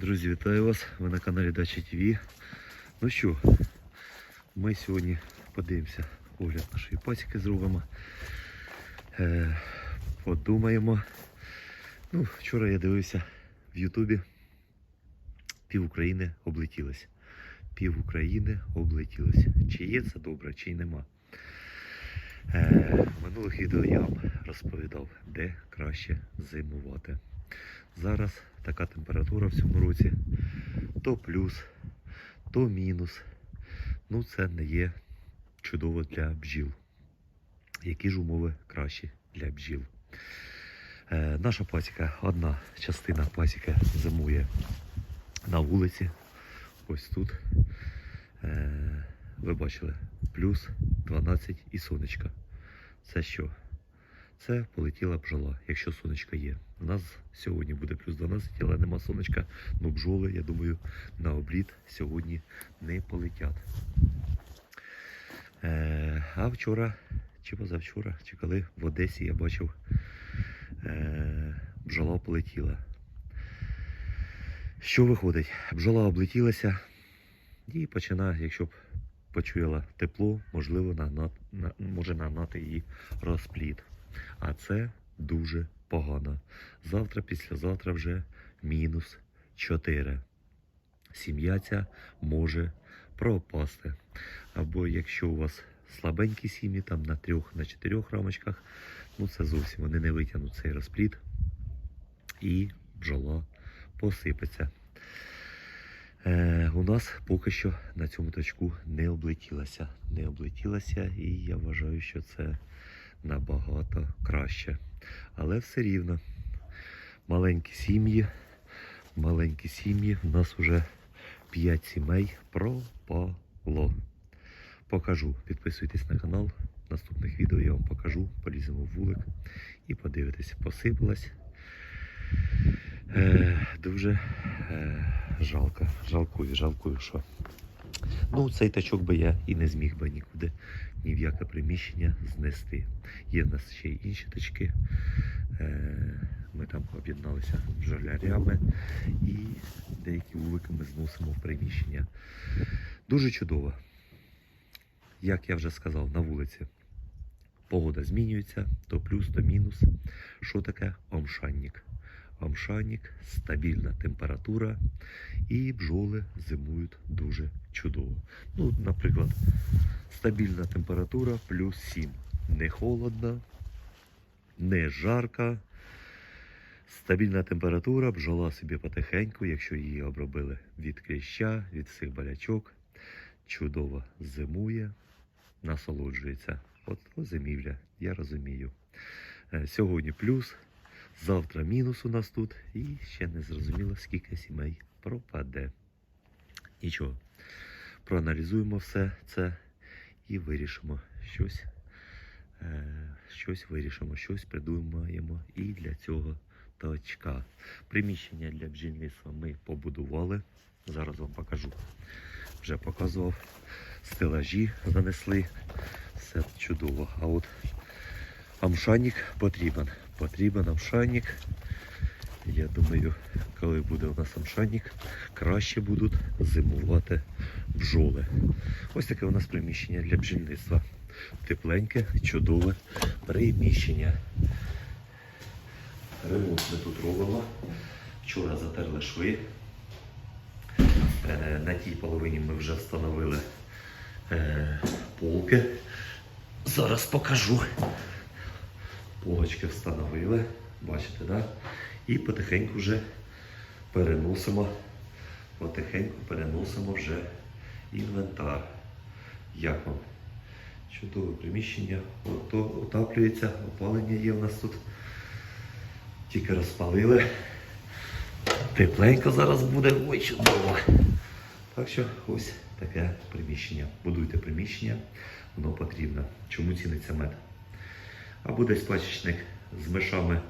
Друзі, вітаю вас! Ви на каналі Дача ТВ. Ну що, ми сьогодні подивимося огляд нашої пасіки зробимо. Е, подумаємо. Ну, вчора я дивився в Ютубі. Пів України облетілось. Пів України облетілось. Чи є це добре, чи й нема. Е, минулих відео я вам розповідав, де краще зимувати. Зараз така температура в цьому році то плюс, то мінус. Ну, це не є чудово для бджіл. Які ж умови кращі для бджіл? Е, наша пасіка, одна частина пасіки зимує на вулиці. Ось тут. Е, ви бачили, плюс 12 і сонечка. Це що? Це полетіла бджола, якщо сонечко є. У нас сьогодні буде плюс 12, але нема сонечка. Ну бджоли, я думаю, на обліт сьогодні не полетять. Е, а вчора, чи позавчора, чи коли в Одесі я бачив, е, бджола полетіла. Що виходить? Бджола облетілася і починає, якщо б почуяла тепло, можливо, нагнат, на, може нагнати її розпліт. А це дуже погано. Завтра, післязавтра вже мінус 4. Сім'я ця може пропасти. Або якщо у вас слабенькі сім'ї, там на трьох, на чотирьох рамочках, ну це зовсім вони не витягнуть цей розпліт і бджола посипеться. Е, у нас поки що на цьому точку не облетілася. Не облетілася, і я вважаю, що це набагато краще. Але все рівно. Маленькі сім'ї, маленькі сім'ї. У нас вже 5 сімей пропало. Покажу. Підписуйтесь на канал. В наступних відео я вам покажу. Поліземо в вулик і подивитесь. Посипалась. Е, дуже е, жалко. Жалкую, жалкую, що. Ну, цей тачок би я і не зміг би нікуди ні в яке приміщення знести. Є в нас ще й інші тачки. Е, Ми там об'єдналися з і деякі вулики ми зносимо в приміщення. Дуже чудово. Як я вже сказав, на вулиці погода змінюється, то плюс, то мінус. Що таке омшанник? Омшанник, стабільна температура, і бджоли зимують дуже чудово. Ну, наприклад, стабільна температура плюс 7. Не холодно, не жарко. Стабільна температура, бджола собі потихеньку, якщо її обробили від кліща, від всіх болячок, чудово зимує, насолоджується. От зимівля, я розумію. Е, Сьогодні плюс, завтра мінус у нас тут, і ще не зрозуміло, скільки сімей пропаде. Нічого. Проаналізуємо все це і вирішимо щось. Е, щось вирішимо, щось придумаємо і для цього точка. Приміщення для бджільництва ми побудували. Зараз вам покажу. Вже показував. Стелажі занесли. Все чудово. А от амшанник потрібен. Потрібен амшанник. Я думаю, коли буде у нас амшанник, краще будуть зимувати бджоли. Ось таке у нас приміщення для бджільництва. Тепленьке, чудове приміщення. Ремонт ми тут робимо. Вчора затерли шви. Е, На тій половині ми вже встановили е, полки. Зараз покажу. Полочки встановили, бачите, да? І потихеньку вже переносимо, потихеньку переносимо вже інвентар. Як вам? Чудове приміщення. Ото отаплюється, опалення є у нас тут. Тільки розпалили. Тепленько зараз буде, ой, чудово. Так що ось таке приміщення. Будуйте приміщення, воно потрібно. Чому ціниться мед? Або десь пачечник з мишами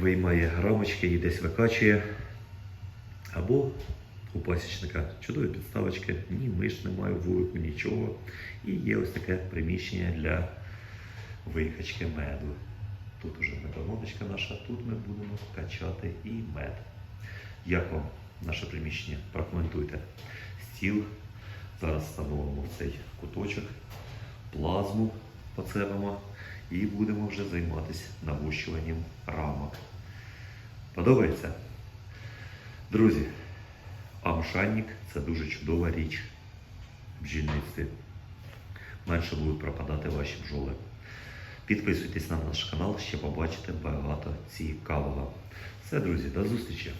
виймає рамочки і десь викачує. Або у пасічника чудові підставочки, ні миш немає вулику, нічого. І є ось таке приміщення для викачки меду. Тут уже медоносочка наша, тут ми будемо качати і мед. Як вам наше приміщення? Прокоментуйте. Стіл. Зараз встановимо в цей куточок, плазму поцепимо і будемо вже займатися навощуванням рамок. Подобається? Друзі, амшанник це дуже чудова річ в бджільництві. Менше будуть пропадати ваші бджоли. Підписуйтесь на наш канал, ще побачите багато цікавого. Все, друзі, до зустрічі!